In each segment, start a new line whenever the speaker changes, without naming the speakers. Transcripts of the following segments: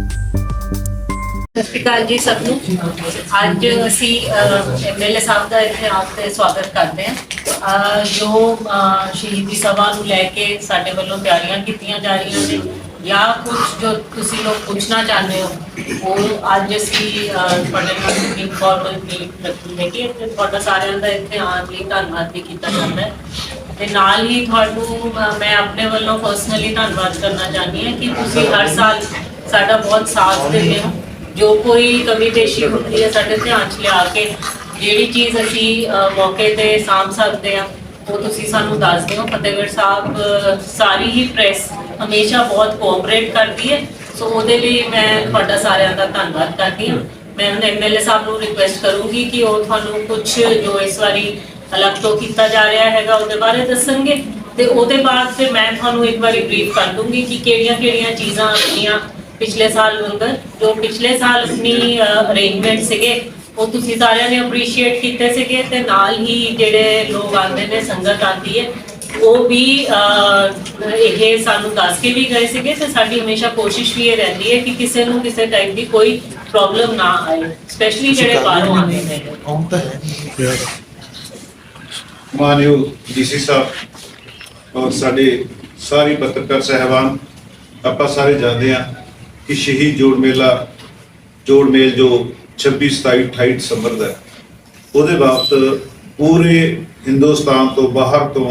ਸਤਿ ਸ਼੍ਰੀ ਅਕਾਲ ਜੀ ਸਭ ਨੂੰ। ਅੱਜ ਅਸੀਂ ਐਮਐਲਏ ਸਾਹਿਬ ਦਾ ਇੱਥੇ ਆਪ ਤੇ ਸਵਾਗਤ ਕਰਦੇ ਹਾਂ। ਜੋ ਸ਼ਹੀਦੀ ਸਭਾ ਨੂੰ ਲੈ ਕੇ ਸਾਡੇ ਵੱਲੋਂ ਤਿਆਰੀਆਂ ਕੀਤੀਆਂ ਜਾ ਰਹੀਆਂ ਨੇ, ਜਾਂ ਕੁਝ ਜੋ ਤੁਸੀਂ ਲੋਕ ਪੁੱਛਣਾ ਚਾਹੁੰਦੇ ਹੋ, ਉਹ ਅੱਜ ਅਸੀਂ ਤੁਹਾਡੇ ਨਾਲ ਇਨਫੋਰਮਲ ਮੀਟ ਰੱਖੀ ਕਿ ਤੁਹਾਡਾ ਸਾਰਿਆਂ ਦਾ ਇੱਥੇ ਆਉਣ ਲਈ ਧੰਨਵਾਦ ਵੀ ਕੀਤਾ ਜਾਂਦਾ ਹੈ। ਤੇ ਨਾਲ ਹੀ ਤੁਹਾਨੂੰ ਮੈਂ ਆਪਣੇ ਵੱਲੋਂ ਪਰਸਨਲੀ ਧੰਨਵਾਦ ਕਰਨਾ ਚਾਹੁੰਦੀ ਹਾਂ ਕਿ ਤੁਸੀਂ ਹਰ ਸਾਲ ਸਾਡਾ ਬਹੁਤ ਸਾਥ ਦਿੰਦੇ ਹੋ ਜੋ ਕੋਈ ਕਮੀ ਪੇਸ਼ੀ ਹੁੰਦੀ ਹੈ ਸਾਡੇ ਧਿਆਨ 'ਚ ਲਿਆ ਕੇ ਜਿਹੜੀ ਚੀਜ਼ ਅਸੀਂ ਮੌਕੇ ਤੇ ਸਾਂਭ ਸਕਦੇ ਆ ਉਹ ਤੁਸੀਂ ਸਾਨੂੰ ਦੱਸਦੇ ਹੋ ਫਤਿਹਗੜ੍ਹ ਸਾਹਿਬ ਸਾਰੀ ਹੀ ਪ੍ਰੈਸ ਹਮੇਸ਼ਾ ਬਹੁਤ ਕੋਆਪਰੇਟ ਕਰਦੀ ਹੈ। ਸੋ ਉਹਦੇ ਲਈ ਮੈਂ ਤੁਹਾਡਾ ਸਾਰਿਆਂ ਦਾ ਧੰਨਵਾਦ ਕਰਦੀ ਹਾਂ। ਮੈਂ ਹੁਣ ਐਮਐਲਏ ਸਾਹਿਬ ਨੂੰ ਰਿਕੁਐਸਟ ਕਰੂੰਗੀ ਕਿ ਉਹ ਤੁਹਾਨੂੰ ਕੁਝ ਜੋ ਇਸ ਵਾਰੀ ਅਲੱਗ ਤੋਂ ਕੀਤਾ ਜਾ ਰਿਹਾ ਹੈਗਾ ਉਹਦੇ ਬਾਰੇ ਦੱਸਣਗੇ। ਤੇ ਉਹਦੇ ਬਾਅਦ ਫਿਰ ਮੈਂ ਤੁਹਾਨੂੰ ਇੱਕ ਵਾਰੀ ਬਰੀਫ ਕਰ ਦੂੰਗੀ ਕਿ ਕਿਹੜੀਆਂ-ਕਿਹੜੀਆਂ ਚੀਜ਼ਾਂ ਆਪਣੀਆਂ ਪਿਛਲੇ ਸਾਲ ਅੰਦਰ ਜੋ ਪਿਛਲੇ ਸਾਲ ਆਪਣੀ ਅਰੇਂਜਮੈਂਟ ਸੀਗੇ ਉਹ ਤੁਸੀਂ ਸਾਰਿਆਂ ਨੇ ਅਪਰੀਸ਼ੀਏਟ ਕੀਤੇ ਸੀਗੇ ਤੇ ਨਾਲ ਹੀ ਜਿਹੜੇ ਲੋਕ ਆਉਂਦੇ ਨੇ ਸੰਗਤ ਆਉਂਦੀ ਹੈ ਉਹ ਵੀ ਇਹ ਸਾਨੂੰ ਦੱਸ ਕੇ ਵੀ ਗਏ ਸੀਗੇ ਤੇ ਸਾਡੀ ਹਮੇਸ਼ਾ ਕੋਸ਼ਿਸ਼ ਵੀ ਇਹ ਰਹਿੰਦੀ ਹੈ ਕਿ ਕਿਸੇ ਨੂੰ ਕਿਸੇ ਟਾਈਪ ਦੀ ਕੋਈ ਪ੍ਰੋਬਲਮ ਨਾ ਆਏ ਸਪੈਸ਼ਲੀ ਜਿਹੜੇ ਬਾਹਰੋਂ ਆਉਂਦੇ ਨੇ।
ਮਾਨਯੋਗ ਡੀਸੀ ਸਾਹਿਬ ਔਰ ਸਾਡੇ ਸਾਰੀ ਪੱਤਰਕਾਰ ਸਹਿਬਾਨ ਆਪਾਂ ਸਾਰੇ ਜਾਣਦੇ ਹਾਂ ਕਿ ਸ਼ਹੀਦ ਜੋੜ ਮੇਲਾ, ਜੋੜ ਮੇਲ ਜੋ 26 27 28 ਦਸੰਬਰ ਦਾ ਉਹਦੇ ਬਾਬਤ ਪੂਰੇ ਹਿੰਦੁਸਤਾਨ ਤੋਂ ਬਾਹਰ ਤੋਂ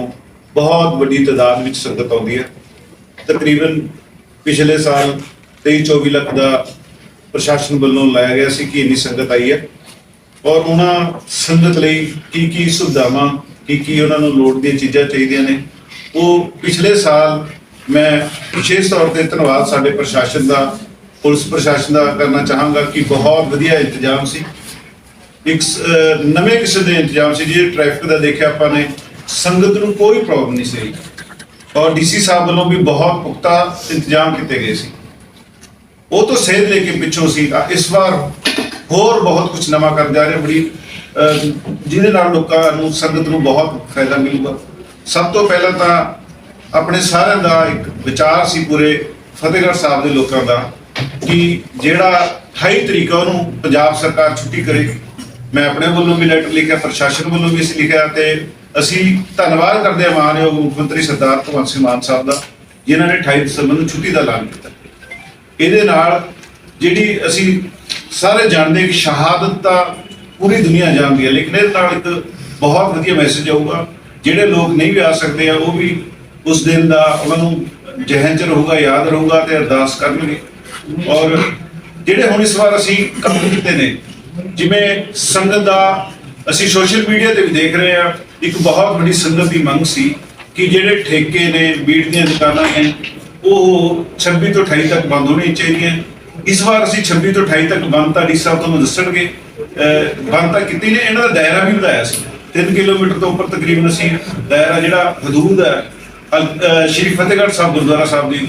ਬਹੁਤ ਵੱਡੀ ਤਾਦਾਦ ਵਿੱਚ ਸੰਗਤ ਆਉਂਦੀ ਹੈ। ਤਕਰੀਬਨ ਪਿਛਲੇ ਸਾਲ 23 24 ਲੱਖ ਦਾ ਪ੍ਰਸ਼ਾਸਨ ਵੱਲੋਂ ਲਾਇਆ ਗਿਆ ਸੀ ਕਿ ਇੰਨੀ ਸੰਗਤ ਆਈ ਹੈ ਔਰ ਉਹਨਾਂ ਸੰਗਤ ਲਈ ਕੀ ਕੀ ਸੁਵਿਧਾਵਾਂ, ਕੀ ਕੀ ਉਹਨਾਂ ਨੂੰ ਲੋੜ ਦੀਆਂ ਚੀਜ਼ਾਂ ਚਾਹੀਦੀਆਂ ਨੇ, ਉਹ ਪਿਛਲੇ ਸਾਲ ਮੈਂ ਵਿਸ਼ੇਸ਼ ਤੌਰ ਤੇ ਧੰਨਵਾਦ ਸਾਡੇ ਪ੍ਰਸ਼ਾਸਨ ਦਾ ਪੁਲਿਸ ਪ੍ਰਸ਼ਾਸਨ ਦਾ ਕਰਨਾ ਚਾਹਾਂਗਾ ਕਿ ਬਹੁਤ ਵਧੀਆ ਇੰਤਜ਼ਾਮ ਸੀ। ਇੱਕ ਨਵੇਂ ਕਿਸਮ ਦੇ ਇੰਤਜ਼ਾਮ ਸੀ ਜੇ ਟ੍ਰੈਫਿਕ ਦਾ ਦੇਖਿਆ ਆਪਾਂ ਨੇ, ਸੰਗਤ ਨੂੰ ਕੋਈ ਪ੍ਰੋਬਲਮ ਨਹੀਂ ਸੀ। ਔਰ ਡੀਸੀ ਸਾਹਿਬ ਵੱਲੋਂ ਵੀ ਬਹੁਤ ਪੁਖਤਾ ਇੰਤਜ਼ਾਮ ਕੀਤੇ ਗਏ ਸੀ। ਉਹ ਤੋਂ ਸੇਧ ਲੈ ਕੇ ਪਿੱਛੋਂ ਸੀ ਇਸ ਵਾਰ ਹੋਰ ਬਹੁਤ ਕੁਝ ਨਵਾਂ ਕਰਨ ਜਾ ਰਹੇ ਬੜੀ ਜਿਹਦੇ ਨਾਲ ਲੋਕਾਂ ਨੂੰ, ਸੰਗਤ ਨੂੰ ਬਹੁਤ ਫਾਇਦਾ ਮਿਲੂਗਾ। ਸਭ ਤੋਂ ਪਹਿਲਾਂ ਤਾਂ ਆਪਣੇ ਸਾਰਿਆਂ ਦਾ ਇੱਕ ਵਿਚਾਰ ਸੀ ਪੂਰੇ ਫਤਿਹਗੜ੍ਹ ਸਾਹਿਬ ਦੇ ਲੋਕਾਂ ਦਾ। ਕਿ ਜਿਹੜਾ 28 ਤਰੀਕ ਉਹਨੂੰ ਪੰਜਾਬ ਸਰਕਾਰ ਛੁੱਟੀ ਕਰੇ। ਮੈਂ ਆਪਣੇ ਵੱਲੋਂ ਵੀ ਲੈਟਰ ਲਿਖਿਆ, ਪ੍ਰਸ਼ਾਸਨ ਵੱਲੋਂ ਵੀ ਅਸੀਂ ਲਿਖਿਆ ਤੇ ਅਸੀਂ ਧੰਨਵਾਦ ਕਰਦੇ ਹਾਂ ਮਾਨਯੋਗ ਮੁੱਖ ਮੰਤਰੀ ਸਰਦਾਰ ਭਗਵੰਤ ਸਿੰਘ ਮਾਨ ਸਾਹਿਬ ਦਾ, ਜਿਨ੍ਹਾਂ ਨੇ 28 ਦਸੰਬਰ ਨੂੰ ਛੁੱਟੀ ਦਾ ਐਲਾਨ ਕੀਤਾ। ਇਹਦੇ ਨਾਲ ਜਿਹੜੀ ਅਸੀਂ ਸਾਰੇ ਜਾਣਦੇ ਕਿ ਸ਼ਹਾਦਤ ਤਾਂ ਪੂਰੀ ਦੁਨੀਆ ਜਾਣਦੀ ਹੈ, ਲੇਕਿਨ ਇਹਦੇ ਨਾਲ ਇੱਕ ਬਹੁਤ ਵਧੀਆ ਮੈਸੇਜ ਆਊਗਾ। ਜਿਹੜੇ ਲੋਕ ਨਹੀਂ ਵੀ ਆ ਸਕਦੇ ਆ, ਉਹ ਵੀ ਉਸ ਦਿਨ ਦਾ ਉਹਨਾਂ ਨੂੰ ਜਹਨ ਚ ਰਹੂਗਾ, ਯਾਦ ਰਹੂਗਾ ਤੇ ਅਰਦਾਸ ਕਰਨਗੇ। ਔਰ ਜਿਹੜੇ ਹੁਣ ਇਸ ਵਾਰ ਅਸੀਂ ਕੰਮ ਕੀਤੇ ਨੇ, ਜਿਵੇਂ ਸੰਗਤ ਦਾ ਅਸੀਂ ਸੋਸ਼ਲ ਮੀਡੀਆ ਤੇ ਵੀ ਦੇਖ ਰਹੇ ਆ ਇੱਕ ਬਹੁਤ ਵੱਡੀ ਸੰਗਤ ਦੀ ਮੰਗ ਸੀ ਕਿ ਜਿਹੜੇ ਠੇਕੇ ਨੇ ਬੀੜ ਦੀਆਂ ਦੁਕਾਨਾਂ ਨੇ, ਉਹ 26 ਤੋਂ 28 ਤੱਕ ਬੰਦ ਹੋਣੀ ਚਾਹੀਦੀਆਂ। ਇਸ ਵਾਰ ਅਸੀਂ 26 ਤੋਂ 28 ਤੱਕ ਬੰਦ ਤਾਂ ਡੀ ਸਾਹਿਬ ਤੁਹਾਨੂੰ ਦੱਸਣਗੇ। ਅਹ ਬੰਦ ਤਾਂ ਕੀਤੀ ਨੇ, ਇਹਨਾਂ ਦਾ ਦਾਇਰਾ ਵੀ ਵਧਾਇਆ ਸੀ। 3 ਕਿਲੋਮੀਟਰ ਤੋਂ ਉੱਪਰ ਤਕਰੀਬਨ ਅਸੀਂ ਦਾਇਰਾ ਜਿਹੜਾ ਹਦੂਦ ਹੈ ਸ਼੍ਰੀ ਫਤਿਹਗੜ੍ਹ ਸਾਹਿਬ, ਗੁਰਦੁਆਰਾ ਸਾਹਿਬ ਦੀ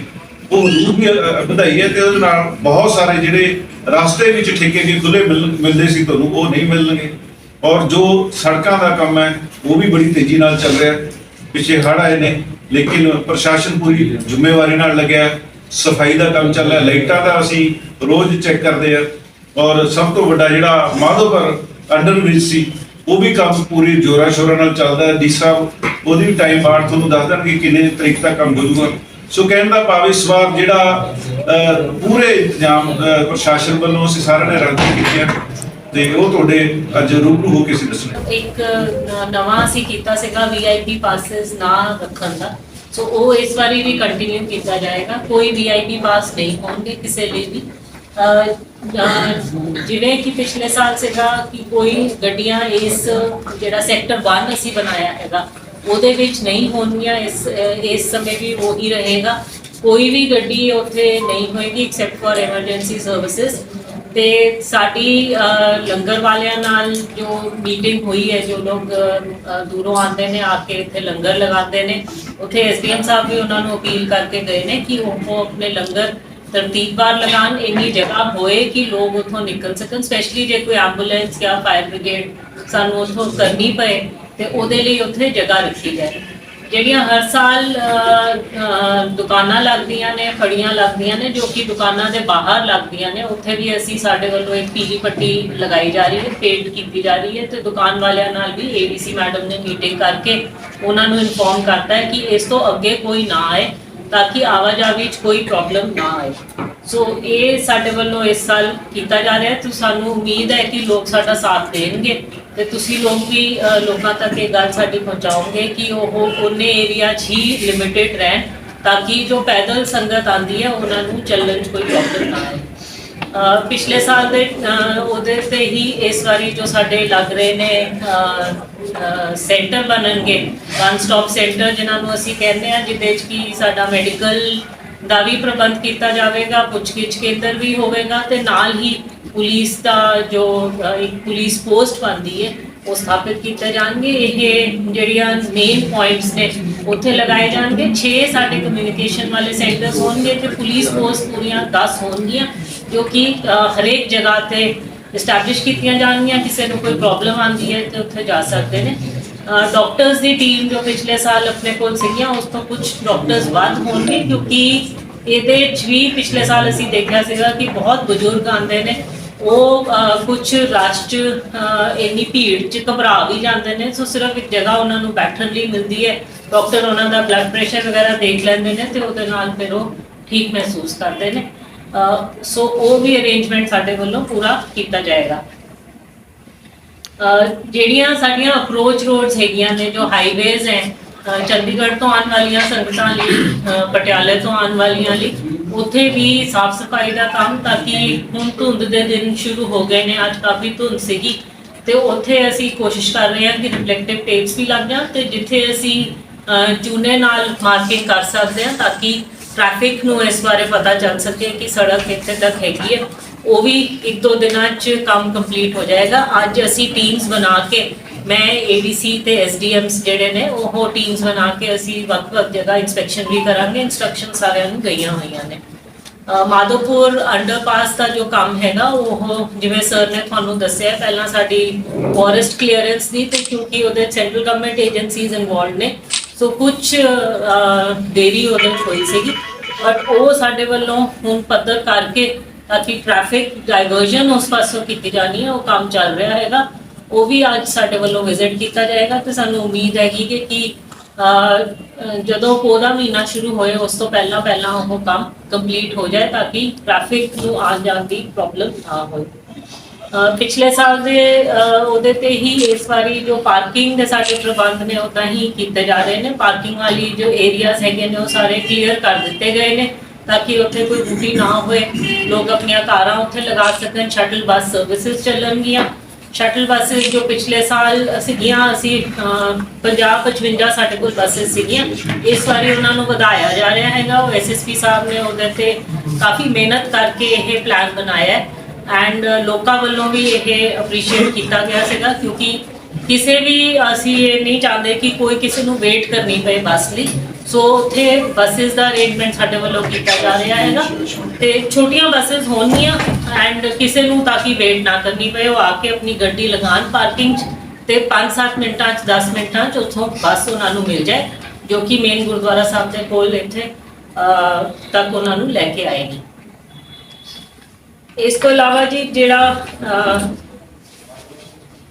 ਉਹ ਹਦੂਦ ਵੀ ਵਧਾਈ ਹੈ ਤੇ ਉਹਦੇ ਨਾਲ ਬਹੁਤ ਸਾਰੇ ਜਿਹੜੇ ਰਸਤੇ ਵਿੱਚ ਠੇਕੇ ਦੇ ਖੁੱਲੇ ਮਿਲਦੇ ਸੀ ਤੁਹਾਨੂੰ, ਉਹ ਨਹੀਂ ਮਿਲਣਗੇ। ਔਰ ਜੋ ਸੜਕਾਂ ਦਾ ਕੰਮ ਹੈ, ਉਹ ਵੀ ਬੜੀ ਤੇਜ਼ੀ ਨਾਲ ਚੱਲ ਰਿਹਾ ਪਿੱਛੇ ਹੜ੍ਹ ਆਏ ਨੇ, ਲੇਕਿਨ ਪ੍ਰਸ਼ਾਸਨ ਪੂਰੀ ਜ਼ਿੰਮੇਵਾਰੀ ਨਾਲ ਲੱਗਿਆ ਸਫ਼ਾਈ ਦਾ ਕੰਮ ਚੱਲ ਰਿਹਾ, ਲਾਈਟਾਂ ਦਾ ਅਸੀਂ ਰੋਜ਼ ਚੈੱਕ ਕਰਦੇ ਆ ਔਰ ਸਭ ਤੋਂ ਵੱਡਾ ਜਿਹੜਾ ਮਾਧੋਪੁਰ ਅੰਡਰ ਬ੍ਰਿਜ ਸੀ, ਉਹ ਵੀ ਕੰਮ ਪੂਰੀ ਜੋਰਾਂ ਸ਼ੋਰਾਂ ਨਾਲ ਚੱਲਦਾ ਹੈ। ਡੀ ਸਾਹਿਬ, ਉਹਦੀ ਟਾਈਮ ਬਾਅਦ ਤੁਹਾਨੂੰ ਦੱਸ ਦੇਣਗੇ ਕਿੰਨੇ ਤਰੀਕ ਤੱਕ ਕੰਮ ਹੋਊਗਾ ਸੋ ਕਹਿਣ ਦਾ ਭਾਵ ਇਸ ਵਾਰ ਜਿਹੜਾ ਪੂਰੇ ਇੰਤਜ਼ਾਮ ਪ੍ਰਸ਼ਾਸਨ ਵੱਲੋਂ ਅਸੀਂ ਸਾਰਿਆਂ ਨੇ ਰਲ ਕੇ ਕੀਤੇ ਤੇ ਉਹ ਤੁਹਾਡੇ ਅੱਜ ਰੂਬਰੂ ਹੋ ਕੇ ਅਸੀਂ ਦੱਸਣਾ।
ਇੱਕ ਨਵਾਂ ਅਸੀਂ ਕੀਤਾ ਸੀਗਾ ਵੀਆਈਪੀ ਪਾਸਸ ਨਾ ਰੱਖਣ ਦਾ। ਸੋ ਉਹ ਇਸ ਵਾਰੀ ਵੀ ਕੰਟੀਨਿਊ ਕੀਤਾ ਜਾਏਗਾ। ਕੋਈ ਵੀਆਈਪੀ ਪਾਸ ਨਹੀਂ ਹੋਣਗੇ ਕਿਸੇ ਲਈ ਵੀ। ਜਿਵੇਂ ਕਿ ਪਿਛਲੇ ਸਾਲ ਸੀਗਾ ਕਿ ਕੋਈ ਗੱਡੀਆਂ ਇਸ ਜਿਹੜਾ ਸੈਕਟਰ 1 ਅਸੀਂ ਬਣਾਇਆ ਹੈਗਾ ਉਹਦੇ ਵਿੱਚ ਨਹੀਂ ਹੋਣਗੀਆਂ, ਇਸ ਇਸ ਸਮੇਂ ਵੀ ਉਹੀ ਰਹੇਗਾ। ਕੋਈ ਵੀ ਗੱਡੀ ਉੱਥੇ ਨਹੀਂ ਹੋਏਗੀ ਐਕਸੈਪਟ ਫॉर ਐਮਰਜੈਂਸੀ ਸਰਵਿਸਿਜ਼ ਤੇ ਸਾਡੀ ਲੰਗਰ ਵਾਲਿਆਂ ਨਾਲ ਜੋ ਮੀਟਿੰਗ ਹੋਈ ਹੈ, ਜੋ ਲੋਕ ਦੂਰੋਂ ਆਉਂਦੇ ਨੇ, ਆ ਕੇ ਇੱਥੇ ਲੰਗਰ ਲਗਾਉਂਦੇ ਨੇ, ਉੱਥੇ ਐਸਡੀਐਮ ਸਾਹਿਬ ਵੀ ਉਹਨਾਂ ਨੂੰ ਅਪੀਲ ਕਰਕੇ ਗਏ ਨੇ ਕਿ ਉਹ ਆਪਣੇ ਲੰਗਰ ਤਰਤੀਬਵਾਰ ਲਗਾਉਣ। ਇੰਨੀ ਜਗ੍ਹਾ ਹੋਏ ਕਿ ਲੋਕ ਉੱਥੋਂ ਨਿਕਲ ਸਕਣ ਸਪੈਸ਼ਲੀ ਜੇ ਕੋਈ ਐਂਬੂਲੈਂਸ ਜਾਂ ਫਾਇਰ ਬ੍ਰਿਗੇਡ ਸਾਨੂੰ ਉੱਥੋਂ ਕਰਨੀ ਪਏ। ਤੇ ਉਹਦੇ ਲਈ ਉੱਥੇ ਜਗ੍ਹਾ ਰੱਖੀ ਜਾਏ ਜਿਹੜੀਆਂ ਹਰ ਸਾਲ ਦੁਕਾਨਾਂ ਲੱਗਦੀਆਂ ਨੇ, ਫੜੀਆਂ ਲੱਗਦੀਆਂ ਨੇ, ਜੋ ਕਿ ਦੁਕਾਨਾਂ ਦੇ ਬਾਹਰ ਲੱਗਦੀਆਂ ਨੇ, ਉੱਥੇ ਵੀ ਅਸੀਂ ਸਾਡੇ ਵੱਲੋਂ ਇੱਕ ਪੀਲੀ ਪੱਟੀ ਲਗਾਈ ਜਾ ਰਹੀ ਹੈ, ਪੇਂਟ ਕੀਤੀ ਜਾ ਰਹੀ ਹੈ ਤੇ ਦੁਕਾਨ ਵਾਲਿਆਂ ਨਾਲ ਵੀ ਏਡੀਸੀ ਮੈਡਮ ਨੇ ਮੀਟਿੰਗ ਕਰਕੇ ਉਹਨਾਂ ਨੂੰ ਇਨਫੋਰਮ ਕਰਤਾ ਹੈ ਕਿ ਇਸ ਤੋਂ ਅੱਗੇ ਕੋਈ ਨਾ ਆਏ, ਤਾਂ ਕਿ ਆਵਾਜਾਈ ਵਿੱਚ ਕੋਈ ਪ੍ਰੋਬਲਮ ਨਾ ਆਏ। ਸੋ ਇਹ ਸਾਡੇ ਵੱਲੋਂ ਇਸ ਸਾਲ ਕੀਤਾ ਜਾ ਰਿਹਾ ਹੈ। ਤੇ ਸਾਨੂੰ ਉਮੀਦ ਹੈ ਕਿ ਲੋਕ ਸਾਡਾ ਸਾਥ ਦੇਣਗੇ। ਤੇ ਤੁਸੀਂ ਲੋਕ ਵੀ ਲੋਕਾਂ ਤੱਕ ਇਹ ਗੱਲ ਸਾਡੀ ਪਹੁੰਚਾਓਗੇ ਕਿ ਉਹ ਉਹਨੇ ਏਰੀਆ 'ਚ ਹੀ ਲਿਮਿਟਿਡ ਰਹਿਣ ਤਾਂ ਕਿ ਜੋ ਪੈਦਲ ਸੰਗਤ ਆਂਦੀ ਹੈ, ਉਹਨਾਂ ਨੂੰ ਚੱਲਣ 'ਚ ਕੋਈ ਪ੍ਰੋਬਲਮ ਨਾ ਆਏ। ਪਿਛਲੇ ਸਾਲ ਦੇ ਉਹਦੇ ਤੇ ਹੀ ਇਸ ਵਾਰੀ ਜੋ ਸਾਡੇ ਲੱਗ ਰਹੇ ਨੇ ਸੈਂਟਰ ਬਣਨਗੇ ਵਨ ਸਟਾਪ ਸੈਂਟਰ ਜਿਨ੍ਹਾਂ ਨੂੰ ਅਸੀਂ ਕਹਿੰਦੇ ਆ ਜਿਹਦੇ 'ਚ ਕਿ ਸਾਡਾ ਮੈਡੀਕਲ ਦਾ ਵੀ ਪ੍ਰਬੰਧ ਕੀਤਾ ਜਾਵੇਗਾ, ਪੁੱਛਗਿੱਛ ਕੇਂਦਰ ਵੀ ਹੋਵੇਗਾ ਤੇ ਨਾਲ ਹੀ ਪੁਲਿਸ ਦਾ ਜੋ ਇੱਕ ਪੁਲਿਸ ਪੋਸਟ ਬਣਦੀ ਹੈ ਉਹ ਸਥਾਪਿਤ ਕੀਤੇ ਜਾਣਗੇ। ਇਹ ਜਿਹੜੀਆਂ ਮੇਨ ਪੁਆਇੰਟਸ ਨੇ, ਉੱਥੇ ਲਗਾਏ ਜਾਣਗੇ। 6 ਸਾਡੇ ਕਮਿਊਨੀਕੇਸ਼ਨ ਵਾਲੇ ਸੈਂਟਰਸ ਹੋਣਗੇ ਤੇ ਪੁਲਿਸ ਪੋਸਟ ਪੂਰੀਆਂ 10 ਹੋਣਗੀਆਂ, ਜੋ ਕਿ ਹਰੇਕ ਜਗ੍ਹਾ ਤੇ ਐਸਟੈਬਲਿਸ਼ ਕੀਤੀਆਂ ਜਾਣਗੀਆਂ। ਕਿਸੇ ਨੂੰ ਕੋਈ ਪ੍ਰੋਬਲਮ ਆਉਂਦੀ ਹੈ ਤੇ ਉੱਥੇ ਜਾ ਸਕਦੇ ਨੇ। ਡਾਕਟਰਸ ਦੀ ਟੀਮ ਜੋ ਪਿਛਲੇ ਸਾਲ ਆਪਣੇ ਕੋਲ ਸੀਗੀਆਂ, ਉਸ ਤੋਂ ਕੁਝ ਡਾਕਟਰਸ ਵੱਧ ਹੋਣਗੇ, ਕਿਉਂਕਿ ਇਹਦੇ 'ਚ ਵੀ ਪਿਛਲੇ ਸਾਲ ਅਸੀਂ ਦੇਖਿਆ ਸੀਗਾ ਕਿ ਬਹੁਤ ਬਜ਼ੁਰਗ ਆਉਂਦੇ ਨੇ। ਉਹ ਕੁਝ ਰਸ਼ 'ਚ ਇੰਨੀ ਭੀੜ 'ਚ ਘਬਰਾ ਵੀ ਜਾਂਦੇ ਨੇ, ਸੋ ਸਿਰਫ ਇੱਕ ਜਗ੍ਹਾ ਉਹਨਾਂ ਨੂੰ ਬੈਠਣ ਲਈ ਮਿਲਦੀ ਹੈ। ਡਾਕਟਰ ਉਹਨਾਂ ਦਾ ਬਲੱਡ ਪ੍ਰੈਸ਼ਰ ਵਗੈਰਾ ਦੇਖ ਲੈਂਦੇ ਨੇ ਤੇ ਉਹਦੇ ਨਾਲ ਫਿਰ ਉਹ ਠੀਕ ਮਹਿਸੂਸ ਕਰਦੇ ਨੇ। ਸੋ ਉਹ ਵੀ ਅਰੇਂਜਮੈਂਟ ਸਾਡੇ ਵੱਲੋਂ ਪੂਰਾ ਕੀਤਾ ਜਾਏਗਾ। ਜਿਹੜੀਆਂ ਸਾਡੀਆਂ ਅਪਰੋਚ ਰੋਡਸ ਹੈਗੀਆਂ ਨੇ, ਜੋ ਹਾਈਵੇਜ਼ ਹੈ ਚੰਡੀਗੜ੍ਹ ਤੋਂ ਆਉਣ ਵਾਲੀਆਂ, ਸੰਗਤਾਂ ਲਈ ਪਟਿਆਲੇ ਤੋਂ ਆਉਣ ਵਾਲੀਆਂ ਲਈ, ਉੱਥੇ ਵੀ ਸਾਫ਼ ਸਫ਼ਾਈ ਦਾ ਕੰਮ ਤਾਂ ਕਿ ਹੁਣ ਧੁੰਦ ਦੇ ਦਿਨ ਸ਼ੁਰੂ ਹੋ ਗਏ ਨੇ, ਅੱਜ ਕਾਫੀ ਧੁੰਦ ਸੀਗੀ। ਤੇ ਉੱਥੇ ਅਸੀਂ ਕੋਸ਼ਿਸ਼ ਕਰ ਰਹੇ ਹਾਂ ਕਿ ਰਿਫਲੈਕਟਿਵ ਟੇਪਸ ਵੀ ਲੱਗ ਜਾਣ ਤੇ ਜਿੱਥੇ ਅਸੀਂ ਚੂਨੇ ਨਾਲ ਮਾਰਕਿੰਗ ਕਰ ਸਕਦੇ ਹਾਂ ਤਾਂ ਕਿ ਟ੍ਰੈਫਿਕ ਨੂੰ ਇਸ ਬਾਰੇ ਪਤਾ ਚੱਲ ਸਕੇ ਕਿ ਸੜਕ ਇੱਥੇ ਤੱਕ ਹੈਗੀ ਹੈ। ਉਹ ਵੀ ਇੱਕ ਦੋ ਦਿਨਾਂ 'ਚ ਕੰਮ ਕੰਪਲੀਟ ਹੋ ਜਾਏਗਾ। ਅੱਜ ਅਸੀਂ ਟੀਮਸ ਬਣਾ ਕੇ, ਮੈਂ ਏਡੀਸੀ ਤੇ ਐਸਡੀਐਮਸ ਜਿਹੜੇ ਨੇ, ਉਹ ਟੀਮਸ ਬਣਾ ਕੇ ਅਸੀਂ ਵੱਖ-ਵੱਖ ਜਗ੍ਹਾ ਇਨਸਪੈਕਸ਼ਨ ਵੀ ਕਰਾਂਗੇ। ਇਨਸਟਰਕਸ਼ਨ ਸਾਰਿਆਂ ਨੂੰ ਗਈਆਂ ਹੋਈਆਂ ਨੇ। ਮਾਧੋਪੁਰ ਅੰਡਰਪਾਸ ਦਾ ਜੋ ਕੰਮ ਹੈਗਾ, ਉਹ ਜਿਵੇਂ ਸਰ ਨੇ ਤੁਹਾਨੂੰ ਦੱਸਿਆ, ਪਹਿਲਾਂ ਸਾਡੀ ਫੋਰੈਸਟ ਕਲੀਅਰੈਂਸ ਦੀ ਤੇ ਕਿਉਂਕਿ ਉਹਦੇ ਸੈਂਟਰਲ ਗਵਰਨਮੈਂਟ ਏਜੰਸੀਜ਼ ਇਨਵੋਲਡ ਨੇ, ਸੋ ਕੁਝ ਦੇਰੀ ਉਹਦੇ ਹੋਈ ਸੀਗੀ। ਬਟ ਉਹ ਸਾਡੇ ਵੱਲੋਂ ਹੁਣ ਪੱਧਰ ਕਰਕੇ ਕਿ ਟ੍ਰੈਫਿਕ ਡਾਇਵਰਜਨ ਉਸ ਪਾਸੋਂ ਕੀਤੀ ਜਾਣੀ ਹੈ, ਉਹ ਕੰਮ ਚੱਲ ਰਿਹਾ ਹੈਗਾ। ਉਹ ਵੀ ਅੱਜ ਸਾਡੇ ਵੱਲੋਂ ਵਿਜ਼ਿਟ ਕੀਤਾ ਜਾਏਗਾ ਤੇ ਸਾਨੂੰ ਉਮੀਦ ਹੈਗੀ ਕਿ ਕਿ ਜਦੋਂ ਪੌਦਾ ਮਹੀਨਾ ਸ਼ੁਰੂ ਹੋਏ, ਉਸ ਤੋਂ ਪਹਿਲਾਂ ਪਹਿਲਾਂ ਉਹ ਕੰਮ ਕੰਪਲੀਟ ਹੋ ਜਾਏ ਤਾਂ ਕਿ ਟ੍ਰੈਫਿਕ ਨੂੰ ਆਉਣ ਜਾਣ ਦੀ ਪ੍ਰੋਬਲਮ ਨਾ ਹੋਵੇ ਪਿਛਲੇ ਸਾਲ ਦੇ ਉਹਦੇ ਤੇ ਹੀ ਇਸ ਵਾਰੀ ਜੋ ਪਾਰਕਿੰਗ ਦੇ ਸਾਡੇ ਪ੍ਰਬੰਧ ਨੇ ਉਦਾਂ ਹੀ ਕੀਤੇ ਜਾ ਰਹੇ ਨੇ। ਪਾਰਕਿੰਗ ਵਾਲੀ ਜੋ ਏਰੀਆਜ਼ ਹੈਗੇ ਨੇ, ਉਹ ਸਾਰੇ ਕਲੀਅਰ ਕਰ ਦਿੱਤੇ ਗਏ ਨੇ। ਤਾਂ ਕਿ ਉੱਥੇ ਕੋਈ ਡਿਊਟੀ ਨਾ ਹੋਏ। ਲੋਕ ਆਪਣੀਆਂ ਕਾਰਾਂ ਉੱਥੇ ਲਗਾ ਸਕਣ ਸ਼ਟਲ ਬੱਸ ਸਰਵਿਸਿਜ਼ ਚੱਲਣਗੀਆਂ। ਸ਼ਟਲ ਬੱਸਸ ਜੋ ਪਿਛਲੇ ਸਾਲ ਸੀਗੀਆਂ, ਅਸੀਂ 50 55 ਸਾਡੇ ਕੋਲ ਬੱਸਸ ਸੀਗੀਆਂ। ਇਸ ਵਾਰੀ ਉਹਨਾਂ ਨੂੰ ਵਧਾਇਆ ਜਾ ਰਿਹਾ ਹੈਗਾ। ਉਹ ਐਸਐਸਪੀ ਸਾਹਿਬ ਨੇ ਉਹਦੇ ਤੇ ਕਾਫੀ ਮਿਹਨਤ ਕਰਕੇ ਇਹ ਪਲਾਨ ਬਣਾਇਆ ਐਂਡ ਲੋਕਾਂ ਵੱਲੋਂ ਵੀ ਇਹ ਅਪਰੀਸ਼ੀਏਟ ਕੀਤਾ ਗਿਆ ਸੀਗਾ, ਕਿਉਂਕਿ ਕਿਸੇ ਵੀ ਅਸੀਂ ਇਹ ਨਹੀਂ ਚਾਹੁੰਦੇ ਕਿ ਕੋਈ ਕਿਸੇ ਨੂੰ ਵੇਟ ਕਰਨੀ ਪਏ ਬੱਸ ਲਈ। ਸੋ ਉੱਥੇ ਬੱਸਸ ਦਾ ਅਰੇਂਜਮੈਂਟ ਸਾਡੇ ਵੱਲੋਂ ਕੀਤਾ ਜਾ ਰਿਹਾ ਹੈਗਾ। ਤੇ ਛੋਟੀਆਂ ਬੱਸਸ ਹੋਣਗੀਆਂ ਐਂਡ ਕਿਸੇ ਨੂੰ ਤਾਂ ਕਿ ਵੇਟ ਨਾ ਕਰਨੀ ਪਏ, ਉਹ ਆ ਕੇ ਆਪਣੀ ਗੱਡੀ ਲਗਾਉਣ ਪਾਰਕਿੰਗ 'ਚ ਤੇ 5-7 ਮਿੰਟਾਂ 'ਚ 10 ਮਿੰਟਾਂ 'ਚ ਉੱਥੋਂ ਬੱਸ ਉਹਨਾਂ ਨੂੰ ਮਿਲ ਜਾਏ, ਜੋ ਕਿ ਮੇਨ ਗੁਰਦੁਆਰਾ ਸਾਹਿਬ ਦੇ ਕੋਲ ਇੱਥੇ ਤੱਕ ਉਹਨਾਂ ਨੂੰ ਲੈ ਕੇ ਆਏਗੀ। ਇਸ ਤੋਂ ਇਲਾਵਾ ਜੀ ਜਿਹੜਾ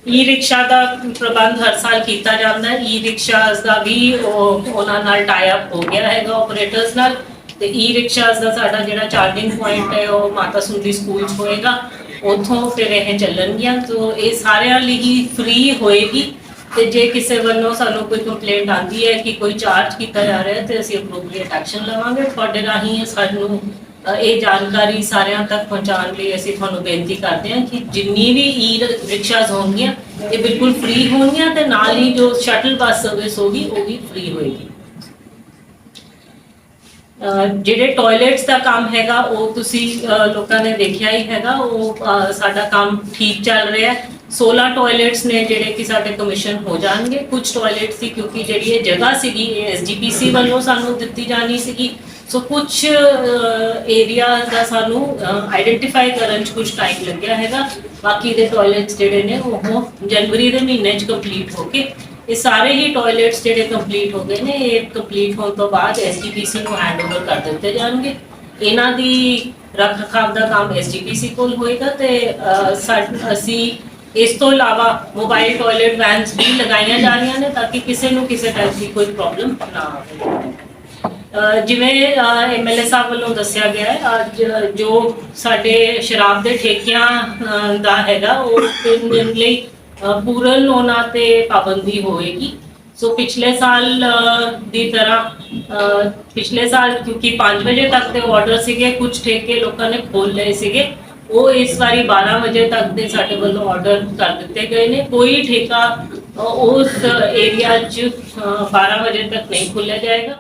ਈ ਰਿਕਸ਼ਾ ਦਾ ਪ੍ਰਬੰਧ ਹਰ ਸਾਲ ਕੀਤਾ ਜਾਂਦਾ। ਹੈ ਈ ਰਿਕਸ਼ਾਸ ਦਾ ਵੀ ਉਹਨਾਂ ਨਾਲ ਟਾਈ ਅਪ ਹੋ ਗਿਆ ਹੈਗਾ ਆਪਰੇਟਰਸ ਨਾਲ। ਤੇ ਈ ਰਿਕਸ਼ਾਸ ਦਾ ਸਾਡਾ ਜਿਹੜਾ ਚਾਰਜਿੰਗ ਪੁਆਇੰਟ ਹੈ, ਉਹ ਮਾਤਾ ਸੁੰਦੀ ਸਕੂਲ 'ਚ ਹੋਏਗਾ। ਉਥੋਂ ਫਿਰ ਇਹ ਚੱਲਣਗੀਆਂ। ਤੋਂ ਇਹ ਸਾਰਿਆਂ ਲਈ ਹੀ ਫ੍ਰੀ ਹੋਏਗੀ। ਤੇ ਜੇ ਕਿਸੇ ਵੱਲੋਂ ਸਾਨੂੰ ਕੋਈ ਕੰਪਲੇਂਟ ਆਂਦੀ ਹੈ ਕਿ ਕੋਈ ਚਾਰਜ ਕੀਤਾ ਜਾ ਰਿਹਾ ਹੈ, ਤੇ ਅਸੀਂ ਅਪਰੋਪਰੀਏਟ ਐਕਸ਼ਨ ਲਵਾਂਗੇ। ਤੁਹਾਡੇ ਰਾਹੀਂ ਸਾਨੂੰ ਇਹ ਜਾਣਕਾਰੀ ਸਾਰਿਆਂ ਤੱਕ ਪਹੁੰਚਾਉਣ ਲਈ ਅਸੀਂ ਤੁਹਾਨੂੰ ਬੇਨਤੀ ਕਰਦੇ ਹਾਂ ਕਿ ਜਿੰਨੀ ਵੀ ਈ ਰਿਕਸ਼ਾਸ ਹੋਣਗੀਆਂ, ਇਹ ਬਿਲਕੁਲ ਫ੍ਰੀ ਹੋਣਗੀਆਂ ਤੇ ਨਾਲ ਹੀ ਜੋ ਸ਼ਟਲ ਬੱਸ ਸਰਵਿਸ ਹੋਗੀ ਉਹ ਵੀ ਫ੍ਰੀ ਹੋਏਗੀ। ਜਿਹੜੇ ਟਾਇਲਟਸ ਦਾ ਕੰਮ ਹੈਗਾ, ਉਹ ਤੁਸੀਂ ਲੋਕਾਂ ਨੇ ਦੇਖਿਆ ਹੀ ਹੈਗਾ, ਉਹ ਸਾਡਾ ਕੰਮ ਠੀਕ ਚੱਲ ਰਿਹਾ ਹੈ। 16 ਟਾਇਲਟਸ ਨੇ ਜਿਹੜੇ ਕਿ ਸਾਡੇ ਕਮਿਸ਼ਨ ਹੋ ਜਾਣਗੇ। ਕੁਝ ਟਾਇਲਟਸ ਦੀ ਕਿਉਂਕਿ ਜਿਹੜੀ ਇਹ ਜਗ੍ਹਾ ਸੀਗੀ, ਇਹ ਐਸਜੀਪੀਸੀ ਵੱਲੋਂ ਸਾਨੂੰ ਦਿੱਤੀ ਜਾਣੀ ਸੀਗੀ। ਸੋ ਕੁਝ ਏਰੀਆ ਦਾ ਸਾਨੂੰ ਆਈਡੈਂਟੀਫਾਈ ਕਰਨ ਚ ਕੁਝ ਟਾਈਮ ਲੱਗਿਆ ਹੈਗਾ। ਬਾਕੀ ਦੇ ਟਾਇਲਟਸ ਜਿਹੜੇ ਨੇ, ਉਹ ਜਨਵਰੀ ਦੇ ਮਹੀਨੇ ਚ ਕੰਪਲੀਟ ਹੋ ਕੇ, ਇਹ ਸਾਰੇ ਹੀ ਟਾਇਲਟਸ ਜਿਹੜੇ ਕੰਪਲੀਟ ਹੋ ਗਏ ਨੇ, ਇਹ ਕੰਪਲੀਟ ਹੋਣ ਤੋਂ ਬਾਅਦ ਐਸਜੀਪੀਸੀ ਨੂੰ ਹੈਂਡਓਵਰ ਕਰ ਦਿੱਤੇ ਜਾਣਗੇ। ਇਹਨਾਂ ਦੀ ਰੱਖ ਰਖਾਵ ਦਾ ਕੰਮ ਐਸਜੀਪੀਸੀ ਕੋਲ ਹੋਏਗਾ ਤੇ ਸਾ- ਅਸੀਂ ਇਸ ਤੋਂ ਇਲਾਵਾ ਮੋਬਾਈਲ ਟਾਇਲਟ ਵੈਨਸ ਵੀ ਲਗਾਈਆਂ ਜਾ ਰਹੀਆਂ ਨੇ, ਤਾਂ ਕਿ ਕਿਸੇ ਨੂੰ ਕਿਸੇ ਟਾਈਪ ਦੀ ਕੋਈ ਪ੍ਰੋਬਲਮ ਨਾ ਆਵੇ ਜਿਵੇਂ ਐਮਐਲਏ ਸਾਹਿਬ ਵੱਲੋਂ ਦੱਸਿਆ ਗਿਆ ਹੈ ਅੱਜ ਜੋ ਸਾਡੇ ਸ਼ਰਾਬ ਦੇ ਠੇਕਿਆਂ ਦਾ ਹੈਗਾ ਉਹ ਤਿੰਨ ਦਿਨ ਲਈ ਪੂਰਨ ਉਹਨਾਂ ਤੇ ਪਾਬੰਦੀ ਹੋਏਗੀ। ਸੋ ਪਿਛਲੇ ਸਾਲ ਦੀ ਤਰ੍ਹਾਂ ਪਿਛਲੇ ਸਾਲ ਕਿਉਂਕਿ 5 ਵਜੇ ਤੱਕ ਦੇ ਆਰਡਰ ਸੀਗੇ ਕੁਝ ਠੇਕੇ ਲੋਕਾਂ ਨੇ ਖੋਲ ਲਏ ਸੀਗੇ। ਉਹ ਇਸ ਵਾਰੀ 12 ਵਜੇ ਤੱਕ ਦੇ ਸਾਡੇ ਵੱਲੋਂ ਆਰਡਰ ਕਰ ਦਿੱਤੇ ਗਏ ਨੇ। ਕੋਈ ਠੇਕਾ ਉਸ ਏਰੀਆ 'ਚ ਅਹ, 12 ਵਜੇ ਤੱਕ ਨਹੀਂ ਖੋਲ੍ਹਿਆ ਜਾਏਗਾ।